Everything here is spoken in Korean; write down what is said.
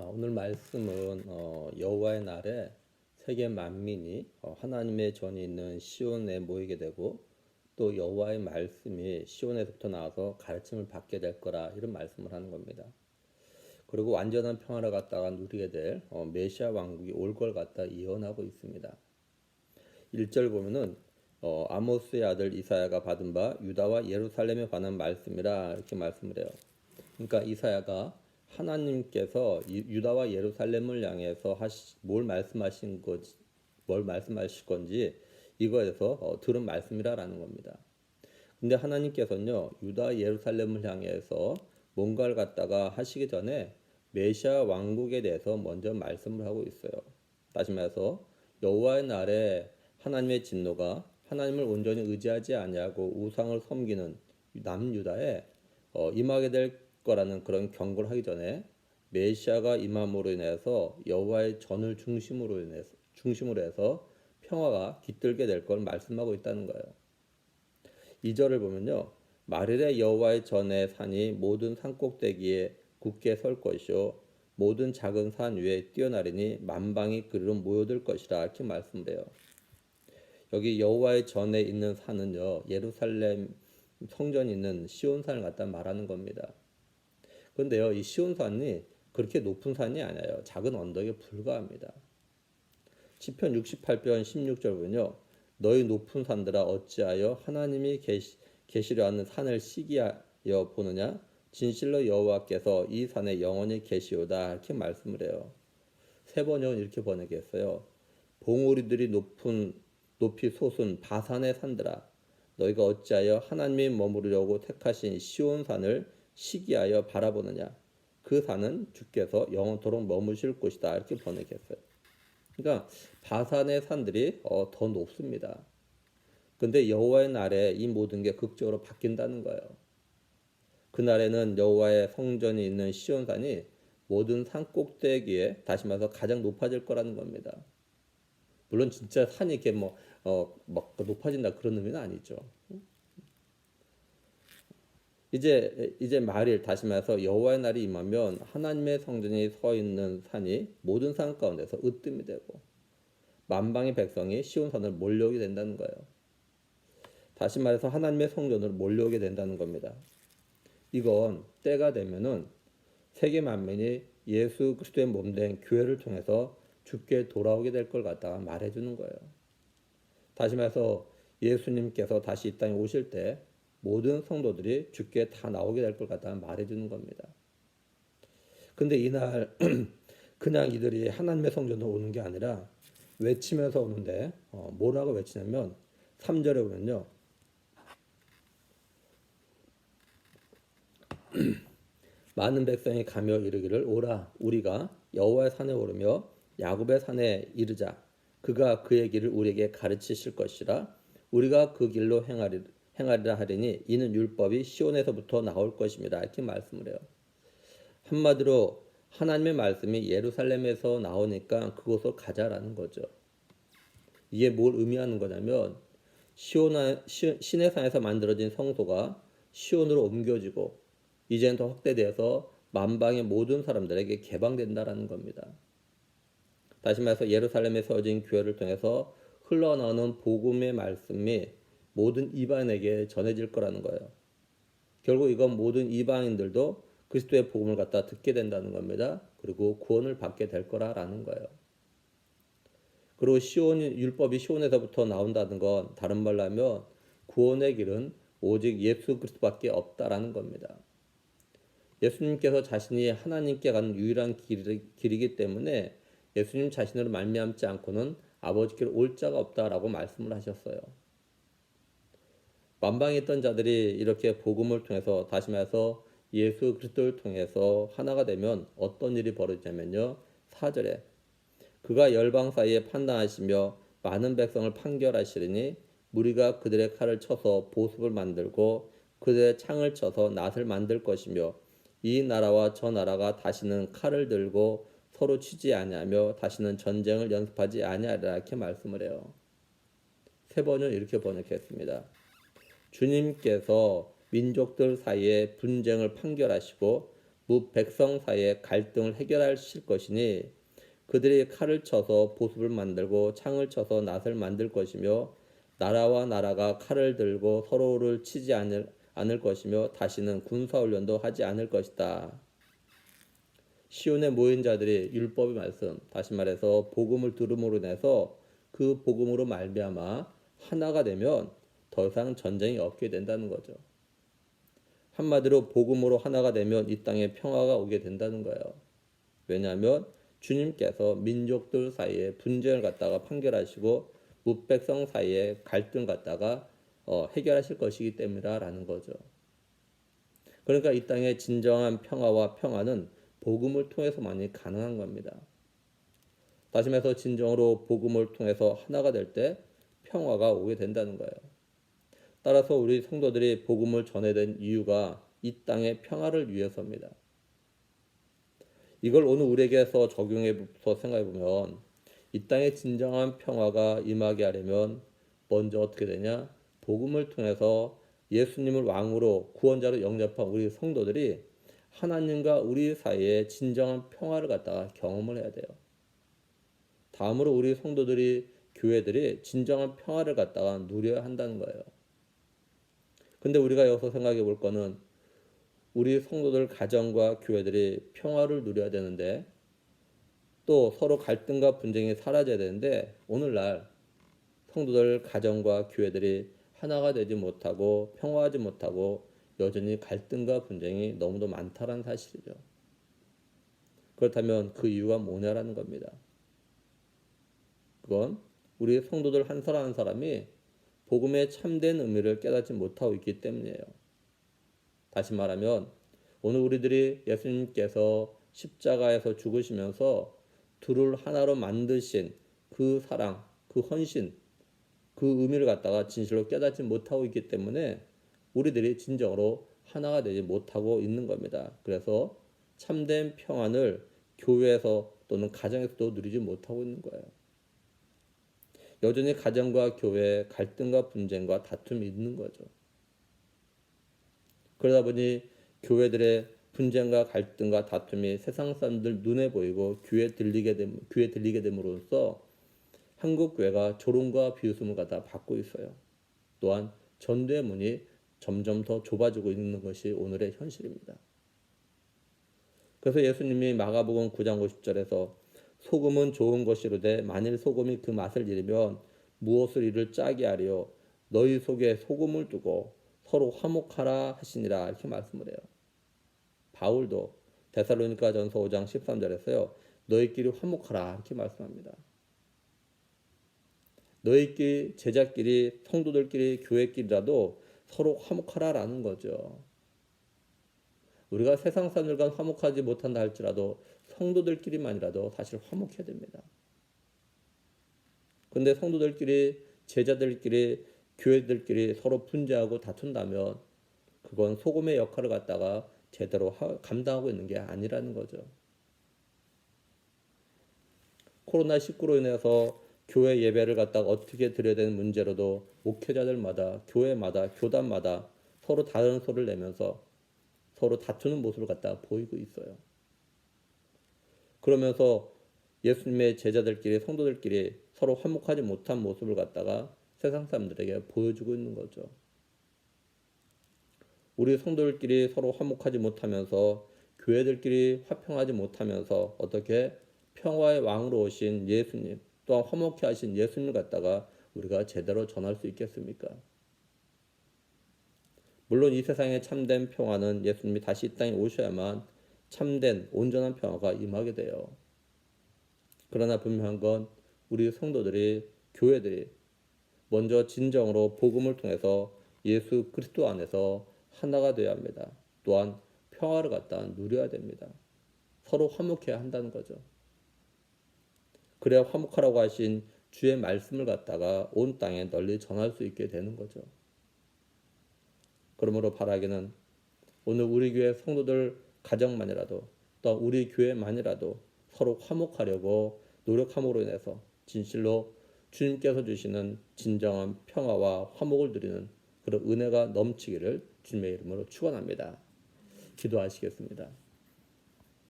아, 오늘 말씀은 어, 여호와의 날에 세계 만민이 어, 하나님의 전이 있는 시온에 모이게 되고 또 여호와의 말씀이 시온에서부터 나와서 가르침을 받게 될 거라 이런 말씀을 하는 겁니다. 그리고 완전한 평화를 갖다가 누리게 될 어, 메시아 왕국이 올 걸 갖다 예언하고 있습니다. 1절 보면은 어, 아모스의 아들 이사야가 받은 바 유다와 예루살렘에 관한 말씀이라 이렇게 말씀을 해요. 그러니까 이사야가 하나님께서 이- 유다와 예루살렘을 향해서 하시, 뭘 말씀하신 거지, 뭘 말씀하실 건지 이거에서 어, 들은 말씀이라라는 겁니다. 근데 하나님께서는요 유다 예루살렘을 향해서 뭔가를 갖다가 하시기 전에 메시아 왕국에 대해서 먼저 말씀을 하고 있어요. 다시 말해서 여호와의 날에 하나님의 진노가 하나님을 온전히 의지하지 아니하고 우상을 섬기는 남유다에 어, 임하게 될 거라는 그런 경고를 하기 전에 메시아가 임함으로 인해서 여호와의 전을 중심으로 인해서 중심으로 해서 평화가 깃들게 될 걸 말씀하고 있다는 거예요. 2절을 보면요. 마릴의 여호와의 전의 산이 모든 산꼭대기에 굳게 설 것이요 모든 작은 산 위에 뛰어나리니 만방이 그리로 모여들 것이라 이렇게 말씀을 해요. 여기 여호와의 전에 있는 산은요. 예루살렘 성전이 있는 시온산을 갖다 말하는 겁니다. 그런데요. 이 시온산이 그렇게 높은 산이 아니에요. 작은 언덕에 불과합니다. 시편 68편 16절 보면요. 너희 높은 산들아 어찌하여 하나님이 계시, 계시려 하는 산을 시기하여 보느냐? 진실로 여호와께서 이 산에 영원히 계시오다 이렇게 말씀을 해요. 세 번역은 이렇게 번역했어요. 봉우리들이 높은 높이 솟은 바산의 산들아 너희가 어찌하여 하나님이 머무르려고 택하신 시온 산을 시기하여 바라보느냐? 그 산은 주께서 영원토록 머무실 곳이다 이렇게 번역했어요. 그러니까 바산의 산들이 어, 더 높습니다. 근데 여호와의 날에 이 모든 게 극적으로 바뀐다는 거예요. 그날에는 여호와의 성전이 있는 시온산이 모든 산 꼭대기에 다시 말해서 가장 높아질 거라는 겁니다. 물론 진짜 산이 이렇게 뭐, 어, 막 높아진다 그런 의미는 아니죠. 이제 이제 말일 다시 말해서 여호와의 날이 임하면 하나님의 성전이 서 있는 산이 모든 산 가운데서 으뜸이 되고 만방의 백성이 시온 산을 몰려오게 된다는 거예요. 다시 말해서 하나님의 성전으로 몰려오게 된다는 겁니다. 이건 때가 되면은 세계 만민이 예수 그리스도의 몸된 교회를 통해서 죽게 돌아오게 될 걸 갖다가 말해주는 거예요. 다시 말해서 예수님께서 다시 이 땅에 오실 때 모든 성도들이 죽게 다 나오게 될 걸 갖다가 말해주는 겁니다. 근데 이날 그냥 이들이 하나님의 성전으로 오는 게 아니라 외치면서 오는데 어, 뭐라고 외치냐면 3절에 보면요. 많은 백성이 가며 이르기를 오라 우리가 여호와의 산에 오르며 야곱의 산에 이르자 그가 그의 길을 우리에게 가르치실 것이라 우리가 그 길로 행하리, 행하리라 하리니 이는 율법이 시온에서부터 나올 것입니다. 이렇게 말씀을 해요. 한마디로 하나님의 말씀이 예루살렘에서 나오니까 그곳으로 가자라는 거죠. 이게 뭘 의미하는 거냐면 시온아, 시, 시내산에서 만들어진 성소가 시온으로 옮겨지고 이제는 더 확대되어서 만방의 모든 사람들에게 개방된다라는 겁니다. 다시 말해서 예루살렘에 세워진 교회를 통해서 흘러나오는 복음의 말씀이 모든 이방인에게 전해질 거라는 거예요. 결국 이건 모든 이방인들도 그리스도의 복음을 갖다 듣게 된다는 겁니다. 그리고 구원을 받게 될 거라라는 거예요. 그리고 시온 율법이 시온에서부터 나온다는 건 다른 말로 하면 구원의 길은 오직 예수 그리스도밖에 없다라는 겁니다. 예수님께서 자신이 하나님께 가는 유일한 길이기 때문에 예수님 자신으로 말미암지 않고는 아버지께로 올 자가 없다라고 말씀을 하셨어요. 만방에 있던 자들이 이렇게 복음을 통해서 다시 말해서 예수 그리스도를 통해서 하나가 되면 어떤 일이 벌어지냐면요. 4절에 그가 열방 사이에 판단하시며 많은 백성을 판결하시리니 무리가 그들의 칼을 쳐서 보습을 만들고 그들의 창을 쳐서 낫을 만들 것이며 이 나라와 저 나라가 다시는 칼을 들고 서로 치지 아니하며 다시는 전쟁을 연습하지 아니하리라 이렇게 말씀을 해요. 세 번은 이렇게 번역했습니다. 주님께서 민족들 사이에 분쟁을 판결하시고 무 백성 사이의 갈등을 해결하실 것이니 그들이 칼을 쳐서 보습을 만들고 창을 쳐서 낫을 만들 것이며 나라와 나라가 칼을 들고 서로를 치지 않을, 않을 것이며 다시는 군사훈련도 하지 않을 것이다. 시온에 모인 자들이 율법의 말씀, 다시 말해서 복음을 들음으로 인해서 그 복음으로 말미암아 하나가 되면 더 이상 전쟁이 없게 된다는 거죠. 한마디로 복음으로 하나가 되면 이 땅에 평화가 오게 된다는 거예요. 왜냐하면 주님께서 민족들 사이에 분쟁을 갖다가 판결하시고 무백성 사이에 갈등 갖다가 어, 해결하실 것이기 때문이라는 거죠. 그러니까 이 땅의 진정한 평화와 평화는 복음을 통해서만이 가능한 겁니다. 다시 말해서 진정으로 복음을 통해서 하나가 될 때 평화가 오게 된다는 거예요. 따라서 우리 성도들이 복음을 전해야 된 이유가 이 땅의 평화를 위해서입니다. 이걸 오늘 우리에게서 적용해서 생각해 보면 이 땅의 진정한 평화가 임하게 하려면 먼저 어떻게 되냐? 복음을 통해서 예수님을 왕으로 구원자로 영접한 우리 성도들이 하나님과 우리 사이에 진정한 평화를 갖다가 경험을 해야 돼요. 다음으로 우리 성도들이 교회들이 진정한 평화를 갖다가 누려야 한다는 거예요. 근데 우리가 여기서 생각해 볼 거는 우리 성도들 가정과 교회들이 평화를 누려야 되는데 또 서로 갈등과 분쟁이 사라져야 되는데 오늘날 성도들 가정과 교회들이 하나가 되지 못하고 평화하지 못하고 여전히 갈등과 분쟁이 너무도 많다는 사실이죠. 그렇다면 그 이유가 뭐냐라는 겁니다. 그건 우리 성도들 한 사람 한 사람이 복음의 참된 의미를 깨닫지 못하고 있기 때문이에요. 다시 말하면 오늘 우리들이 예수님께서 십자가에서 죽으시면서 둘을 하나로 만드신 그 사랑, 그 헌신, 그 의미를 갖다가 진실로 깨닫지 못하고 있기 때문에 우리들이 진정으로 하나가 되지 못하고 있는 겁니다. 그래서 참된 평안을 교회에서 또는 가정에서도 누리지 못하고 있는 거예요. 여전히 가정과 교회에 갈등과 분쟁과 다툼이 있는 거죠. 그러다 보니 교회들의 분쟁과 갈등과 다툼이 세상 사람들 눈에 보이고 귀에 들리게 됨, 귀에 들리게 됨으로써 한국 교회가 조롱과 비웃음을 갖다 받고 있어요. 또한 전도의 문이 점점 더 좁아지고 있는 것이 오늘의 현실입니다. 그래서 예수님이 마가복음 9장 50절에서 소금은 좋은 것이로되 만일 소금이 그 맛을 잃으면 무엇을 이를 짜게 하려 너희 속에 소금을 두고 서로 화목하라 하시니라 이렇게 말씀을 해요. 바울도 데살로니가 전서 5장 13절에서요. 너희끼리 화목하라 이렇게 말씀합니다. 너희끼리 제자끼리 성도들끼리 교회끼리라도 서로 화목하라라는 거죠. 우리가 세상 사람들과 화목하지 못한다 할지라도 성도들끼리만이라도 사실 화목해야 됩니다. 근데 성도들끼리 제자들끼리 교회들끼리 서로 분재하고 다툰다면 그건 소금의 역할을 갖다가 제대로 감당하고 있는 게 아니라는 거죠. 코로나19로 인해서 교회 예배를 갖다가 어떻게 드려야 되는 문제로도 목회자들마다 교회마다 교단마다 서로 다른 소리를 내면서 서로 다투는 모습을 갖다가 보이고 있어요. 그러면서 예수님의 제자들끼리 성도들끼리 서로 화목하지 못한 모습을 갖다가 세상 사람들에게 보여주고 있는 거죠. 우리 성도들끼리 서로 화목하지 못하면서 교회들끼리 화평하지 못하면서 어떻게 평화의 왕으로 오신 예수님 또한 화목해 하신 예수님을 갖다가 우리가 제대로 전할 수 있겠습니까? 물론 이 세상에 참된 평화는 예수님이 다시 이 땅에 오셔야만 참된 온전한 평화가 임하게 돼요. 그러나 분명한 건 우리 성도들이 교회들이 먼저 진정으로 복음을 통해서 예수 그리스도 안에서 하나가 되어야 합니다. 또한 평화를 갖다 누려야 됩니다. 서로 화목해야 한다는 거죠. 그래야 화목하라고 하신 주의 말씀을 갖다가 온 땅에 널리 전할 수 있게 되는 거죠. 그러므로 바라기는 오늘 우리 교회 성도들 가정만이라도 또 우리 교회만이라도 서로 화목하려고 노력함으로 인해서 진실로 주님께서 주시는 진정한 평화와 화목을 누리는 그런 은혜가 넘치기를 주님의 이름으로 축원합니다. 기도하시겠습니다.